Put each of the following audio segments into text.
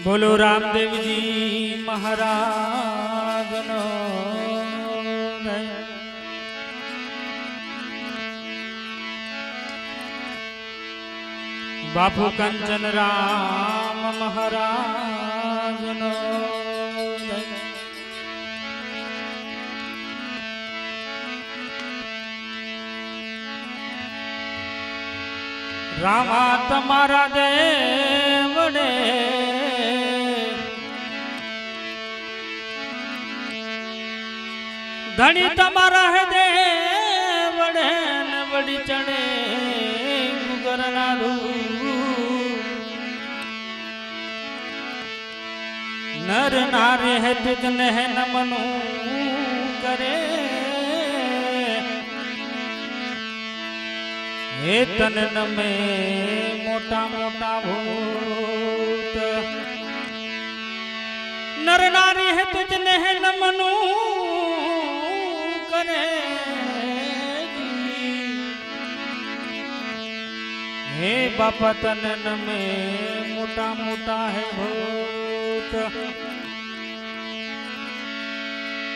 બોલો રામદેવજી મહારાજનો. બાપુ કંચન રામ મહારાજનો. રામા તમારા દેવડે ધણી તમારા હે દેવડે ને વડી ચણે નર નારે હે તુજને હે નમનું કરે. હે તન નમે મોટા મોટા ભૂત. નર નારી હે તુજને હે નમનું હે બાપા, તન નમે, મોટા મોટા હે ભૂત.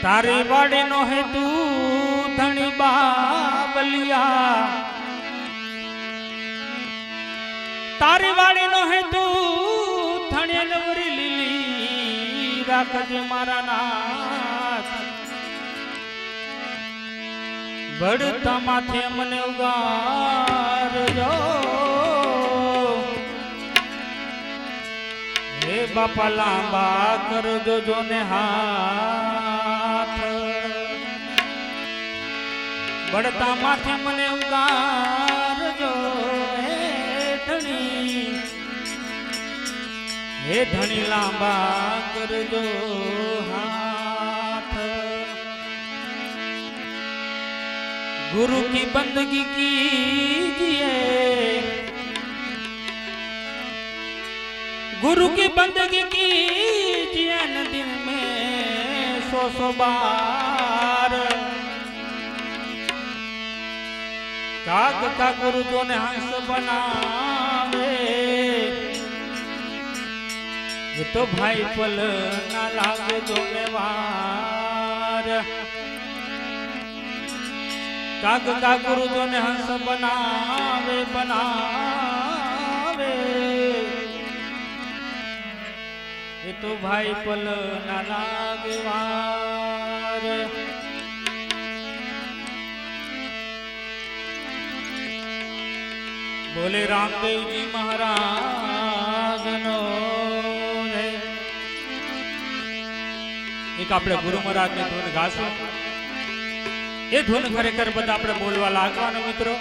તારી વાડીનો હે તું ધણી બાબલિયા. તારી વાડીનો હે તું ધણી નવરી લીલી. રાખજે મારા નાથ. ભડતા માથે મને ઉગારજો. હે બાપા લાંબા કરજો જો ને હાથ. બળતા માથે મને ઉગારજો હે ધણી લાંબા કરજો હાથ. ગુરુ કી બંદગી કીજીએ गुरु की बंदगी की जियन दिन में सो सो बार। काग का गुरु जो ने हंस बनावे। ये तो भाई पल ना लागे जो ने वार। काग का गुरु जो ने हंस बनावे बनावे। એ તો ભાઈ પલ ના લાગે વાર બોલે રામદેવજી મહારાજ નો એક આપણે ગુરુ મહારાજ ને ધૂન ગાશું એ ધૂન ખરેખર બધા આપણે બોલવા લાગવાનો મિત્રો.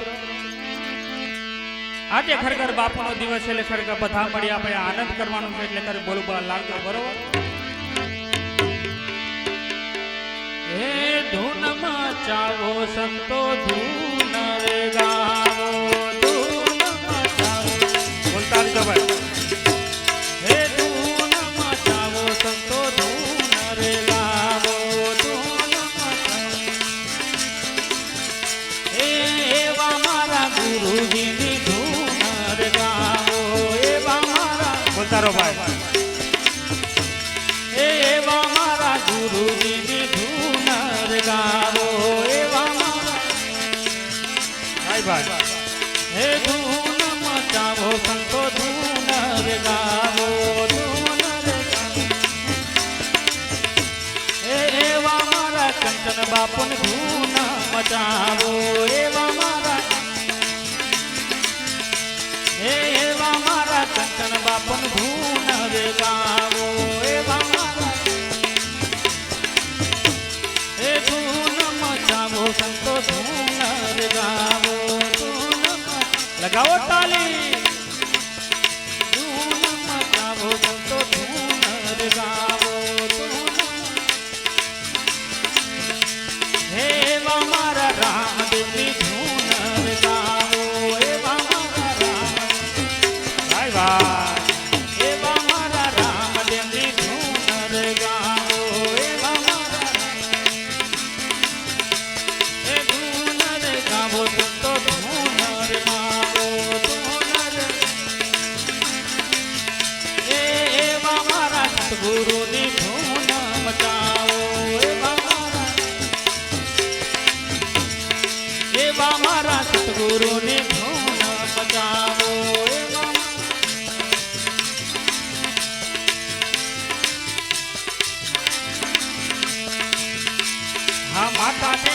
આજે ખરેખર બાપુનો દિવસ એટલે ખરેખર બધા મળી આપણે આનંદ કરવાનો છે એટલે ખરે બોલવા લાગજો બરોબર? હે ધૂન મચાવો સંતો ધૂન રે ગાવો ધૂન મચાવો. બોલતા રહેજો ભાઈ. બોલતારો ભાઈ એવા મારા ગુરુજીની ધૂનર ગાવો, એવા ભાઈ ભાઈ. હે ધૂન મચાવો, સંતો ધૂનર ગાવો એવા મારા કંચન બાપુન ધૂન મચાવો મારા બાપન ધૂન રે ગાવો. એ એ ધૂન મચાવો, સંતો ધૂન હવે ગાવો. લગાવો તાલી. ધૂન મચાવો, સંતો ધૂન હવે ગાવો. હે મારા રામદેવની ધૂન મચાવો એવા હા માતા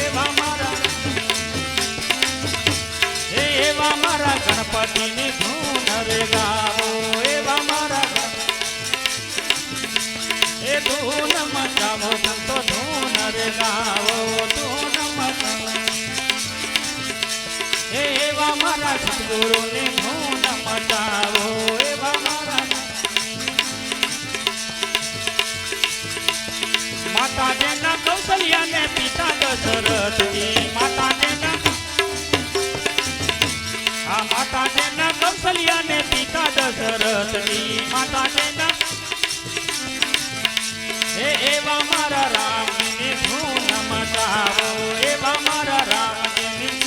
એવા મારા ગણપતિની ધૂન રે ગાવો, એવા મારા એ ધૂન મચાવો, સંતો ધૂન ગાવો, ધૂન મચાવો. એવા મારા સદગુરુની ધૂન મચાવો, એવા મારા માતા જેના કૌશલ્યા પિતા દશરથજી માતા કેના હે, એવા મારા રામને શું નમતાવો એવા મારા રામજીની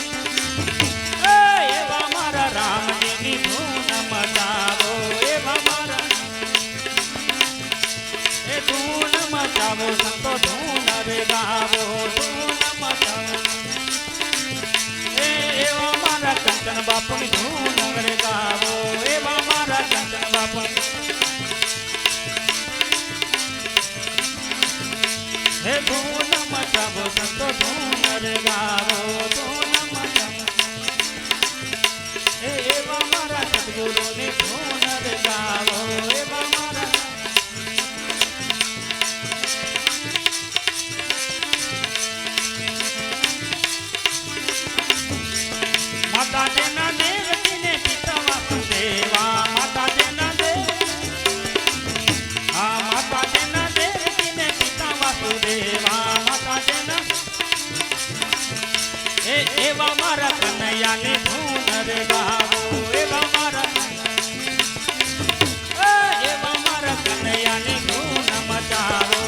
હે, એવા મારા રામજીની શું નમતાવો એવા મારા. એ તું નમતાવો સંતો તું નરે ગાવો તું નમતાવો એ એવા મારા કંચન બાપની ધૂન મારા કનૈયાને ધૂન રે ગાવો એવા મારા એવા મારા ગાવો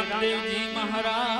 રામદેવજી મહારાજનો જય